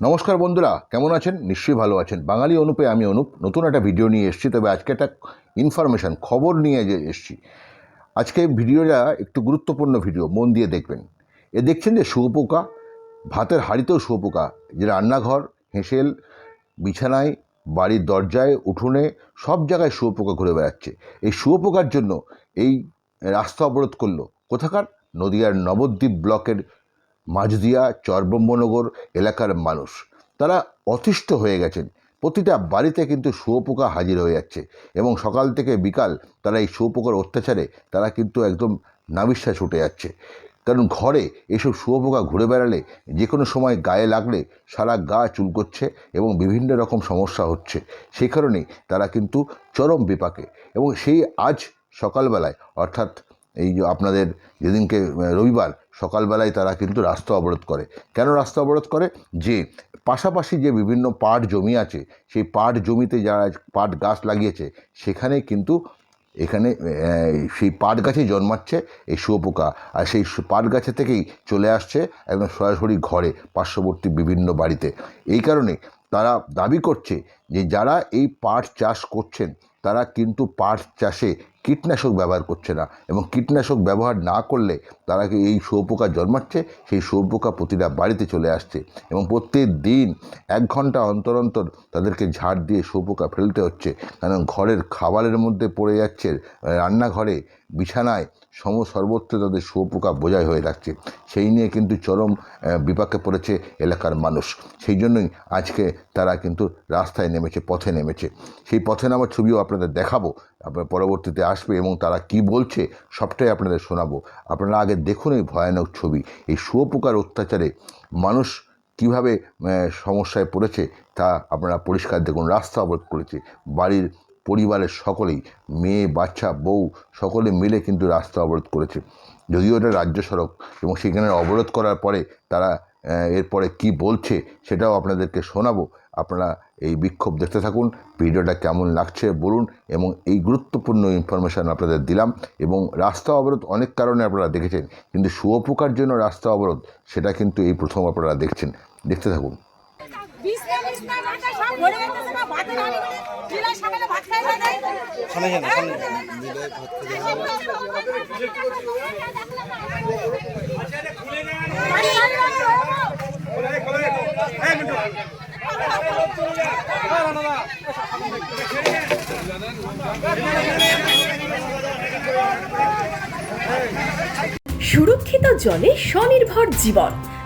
নমস্কার বন্ধুরা, কেমন আছেন? নিশ্চয়ই ভালো আছেন। বাঙালি অনুপে, আমি অনুপ। নতুন একটা ভিডিও নিয়ে এসেছি, তবে আজকে একটা ইনফরমেশান খবর নিয়ে যে এসেছি। আজকে ভিডিওটা একটু গুরুত্বপূর্ণ ভিডিও মন দিয়ে দেখবেন। এ দেখছেন যে শুয়োপোকা, ভাতের হাঁড়িতেও শুয়োপোকা। যে রান্নাঘর, হেঁসেল, বিছানায়, বাড়ির দরজায়, উঠোনে, সব জায়গায় শুয়োপোকা ঘুরে বেড়াচ্ছে। এই শুয়োপোকার জন্য এই রাস্তা অবরোধ করল কোথাকার? নদিয়ার নবদ্বীপ ব্লকের মাঝদিয়া চরব্রহ্মনগর এলাকার মানুষ। তারা অতিষ্ঠ হয়ে গেছেন। প্রতিটা বাড়িতে কিন্তু শুয়োপোকা হাজির হয়ে যাচ্ছে এবং সকাল থেকে বিকাল তারা এই শুয়োপোকার অত্যাচারে তারা কিন্তু একদম নাবিশ্বাস ছুটে যাচ্ছে। কারণ ঘরে এসব শুয়োপোকা ঘুরে বেড়ালে যে কোনো সময় গায়ে লাগলে সারা গা চুলকোচ্ছে এবং বিভিন্ন রকম সমস্যা হচ্ছে। সেই কারণেই তারা কিন্তু চরম বিপাকে এবং সেই আজ সকালবেলায়, অর্থাৎ এই যে আপনাদের যেদিনকে রবিবার সকালবেলায় তারা কিন্তু রাস্তা অবরোধ করে। কেন রাস্তা অবরোধ করে? যে পাশাপাশি যে বিভিন্ন পাট জমি আছে, সেই পাট জমিতে যারা পাট গাছ লাগিয়েছে, সেখানে কিন্তু এখানে সেই পাট গাছে জন্মাচ্ছে এই শুয়োপোকা। আর সেই পাট গাছে থেকেই চলে আসছে একদম সরাসরি ঘরে, পার্শ্ববর্তী বিভিন্ন বাড়িতে। এই কারণে তারা দাবি করছে যে যারা এই পাট চাষ করছেন, তারা কিন্তু পাট চাষে কীটনাশক ব্যবহার করছে না এবং কীটনাশক ব্যবহার না করলে তারা কি এই শুয়োপোকা জন্মাচ্ছে? সেই শুয়োপোকা প্রতিটা বাড়িতে চলে আসছে এবং প্রত্যেক দিন এক ঘণ্টা অন্তর অন্তর তাদেরকে ঝাড় দিয়ে শুয়োপোকা ফেলতে হচ্ছে। কারণ ঘরের খাবারের মধ্যে পড়ে যাচ্ছে রান্নাঘরে, বিছানায় সম, সর্বত্র তাদের শুয়োপোকা বোঝাই হয়ে থাকছে সেই নিয়ে কিন্তু চরম বিপাকে পড়েছে এলাকার মানুষ। সেই জন্যই আজকে তারা কিন্তু রাস্তায় নেমেছে, পথে নেমেছে। সেই পথে নামার ছবিও আপনাদের দেখাবো। আপনার পরবর্তীতে আসবে এবং তারা কি বলছে সবটাই আপনাদের শোনাবো। আপনারা আগে দেখুন এই ভয়ানক ছবি, এই শুয়োপোকার অত্যাচারে মানুষ কীভাবে সমস্যায় পড়েছে তা আপনারা পরিষ্কার দেখুন, রাস্তা অবরোধ করেছে, বাড়ির পরিবারের সকলেই, মেয়ে, বাচ্চা, বউ, সকলে মিলে কিন্তু রাস্তা অবরোধ করেছে। যদিও এটা রাজ্য সড়ক এবং সেখানে অবরোধ করার পরে তারা এরপরে কি বলছে সেটাও আপনাদেরকে শোনাবো আপনারা এই বিক্ষোভ দেখতে থাকুন ভিডিওটা কেমন লাগছে বলুন এবং এই গুরুত্বপূর্ণ ইনফরমেশান আপনাদের দিলাম এবং রাস্তা অবরোধ অনেক কারণে আপনারা দেখেছেন কিন্তু শুয়োপোকার জন্য রাস্তা অবরোধ সেটা কিন্তু এই প্রথম আপনারা দেখছেন দেখতে থাকুন সামনে যান সামনে। সুরক্ষিত জলে স্বনির্ভর জীবন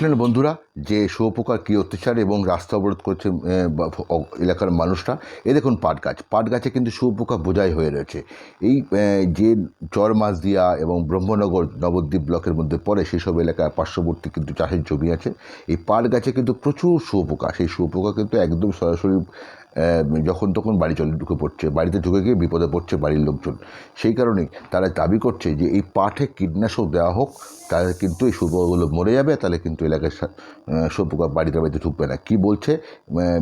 দেখলেন বন্ধুরা যে শুয়োপোকার কী অত্যাচার এবং রাস্তা অবরোধ করছে এলাকার মানুষরা? এ দেখুন পাট গাছ। পাট গাছে কিন্তু শুয়োপোকা বোঝাই হয়ে রয়েছে। এই যে চর মাঝদিয়া এবং ব্রহ্মনগর নবদ্বীপ ব্লকের মধ্যে পড়ে, সেসব এলাকার পার্শ্ববর্তী কিন্তু চাষের জমি আছে। এই পাট গাছে কিন্তু প্রচুর শুয়োপোকা। সেই শুয়োপোকা কিন্তু একদম সরাসরি যখন তখন বাড়ি চলে ঢুকে পড়ছে বাড়িতে ঢুকে গিয়ে বিপদে পড়ছে বাড়ির লোকজন। সেই কারণেই তারা দাবি করছে যে এই পাঠে কীটনাশক দেওয়া হোক তাহলে কিন্তু এই শুয়োপোকাগুলো মরে যাবে তাহলে কিন্তু এলাকার সা- আহ, শুয়োপোকা বাড়িতে বাড়িতে ঢুকবে না। কি বলছে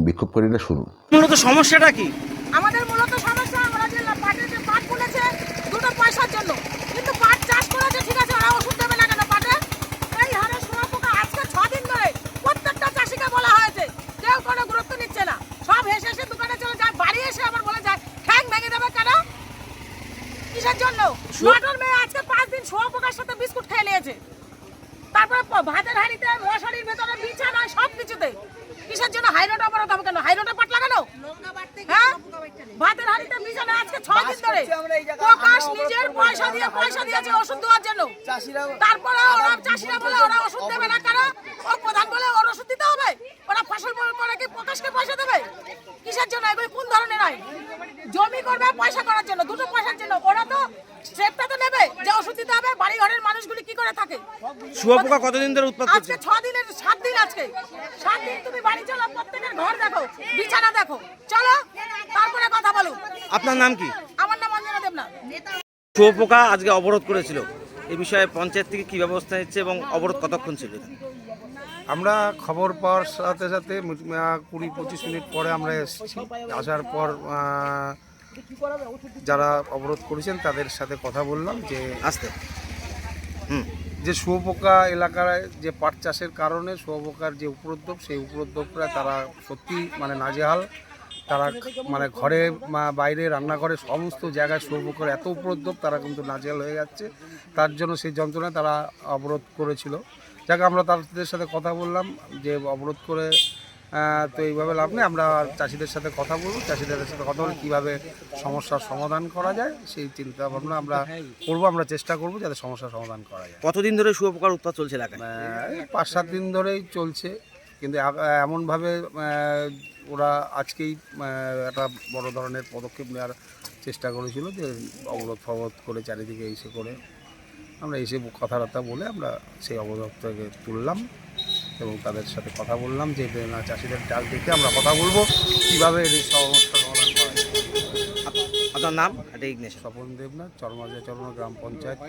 বিক্ষোভকারীরা শুনুন। মূলত সমস্যাটা কি? আমাদের মূলত সমস্যা আমরা যে পাটে যে পাট বুনেছে দুটো পয়সার জন্য কিন্তু পাট চাষ করেছে ঠিক আছে ওরা ওষুধ দেবে না কেন পাটে এই হারে শোয়া পোকা আজকে ছ দিন ধরে প্রত্যেকটা চাষিকে বলা হয়েছে কেউ কোনো গুরুত্ব নিচ্ছে না সব হেসে হেসে দোকানে চলে যায় বাড়ি এসে আবার বলে যায় ঠ্যাং ভেঙে দেবে কেন কিসের জন্য নটর মেয়ে আজকে পাঁচ দিন শোয়া পোকার সাথে বিস্কুট খেয়ে নিয়েছে। তারপরে ভাতের হাঁড়িতে মশারির ভেতরে বিছানায় সব কিছুতে কিসের জন্য? হাইরোড অবরোধ হবে কেন? হাইরোডে পাট লাগানো হ্যাঁ? ভাতের হাঁড়িতে বিছানা আজকে ছ দিন ধরে। প্রকাশ নিজের পয়সা দিয়ে পয়সা দিয়েছে ওষুধ দেওয়ার জন্য। তারপরে ওরা চাষিরা বলে ওরা ওষুধ দেবে না কেন? ও প্রধান বলে ওর ওষুধ দিতে হবে। ওরা ফসল বলে করে কি প্রকাশকে পয়সা দেবে? কিসের জন্য? এগুলো কোন ধরনের আইন জমি করবে পয়সা করার জন্য। দুটো পয়সার জন্য ওরা তো স্টেপটা তো নেবে যে ওষুধ দিতে হবে বাড়ি ঘরের মানুষগুলি কি করে থাকে। শুয়োপোকা কতদিন ধরে উৎপাদ আজকে ছ দিনের সাত দিন আজকে। সাত দিন তুমি বাড়ি চলো দেখো বিছানা দেখো। চলো তারপরে কথা বলো। আপনার নাম কি? আমার নাম অঞ্জনা দেবনাথ। শুয়োপোকা আজকে অবরোধ করেছিল। এই বিষয়ে পঞ্চায়েত থেকে কি ব্যবস্থা নিচ্ছে এবং অবরোধ কতক্ষণ ছিল আমরা খবর পাওয়ার সাথে সাথে কুড়ি পঁচিশ মিনিট পরে আমরা এসেছি। আসার পর যারা অবরোধ করেছেন তাদের সাথে কথা বললাম যে আসতে। যে শুয়োপোকা এলাকায় যে পাট চাষের কারণে শুয়োপোকার যে উপদ্রব, সেই উপদ্রবটা তারা সত্যি মানে নাজেহাল। তারা মানে ঘরে বাইরে, রান্নাঘরে সমস্ত জায়গায় শুয়োপোকার এত উপদ্রব, তারা কিন্তু নাজেহাল হয়ে যাচ্ছে। তার জন্য সেই যন্ত্রণায় তারা অবরোধ করেছিল। যাকে, আমরা তাদের সাথে কথা বললাম যে অবরোধ করে তো এইভাবে লাভ নেই। আমরা চাষিদের সাথে কথা বলব চাষিদের সাথে কথা বলে কীভাবে সমস্যার সমাধান করা যায় সেই চিন্তা ভাবনা আমরা করব আমরা চেষ্টা করব যাতে সমস্যার সমাধান করা যায়। কতদিন ধরে শুয়োপোকার উৎপাত চলছে এলাকায়? পাঁচ সাত দিন ধরেই চলছে কিন্তু এমনভাবে ওরা আজকেই একটা বড় ধরনের পদক্ষেপ নেওয়ার চেষ্টা করেছিল যে অবরোধ ফবরোধ করে চারিদিকে এসে করে আমরা এসে কথাবার্তা বলে আমরা সেই অবরোধটাকে তুললাম। এবং তাদের সাথে কথা বললাম যে না চাষিদের ডাল দেখে আমরা কথা বলব। কীভাবে এই সমস্যা সমাধান করা যায়? আপনার নাম? এটা ইগনেশ স্বপন দেবনাথ চরমাজা চরমা গ্রাম পঞ্চায়েত।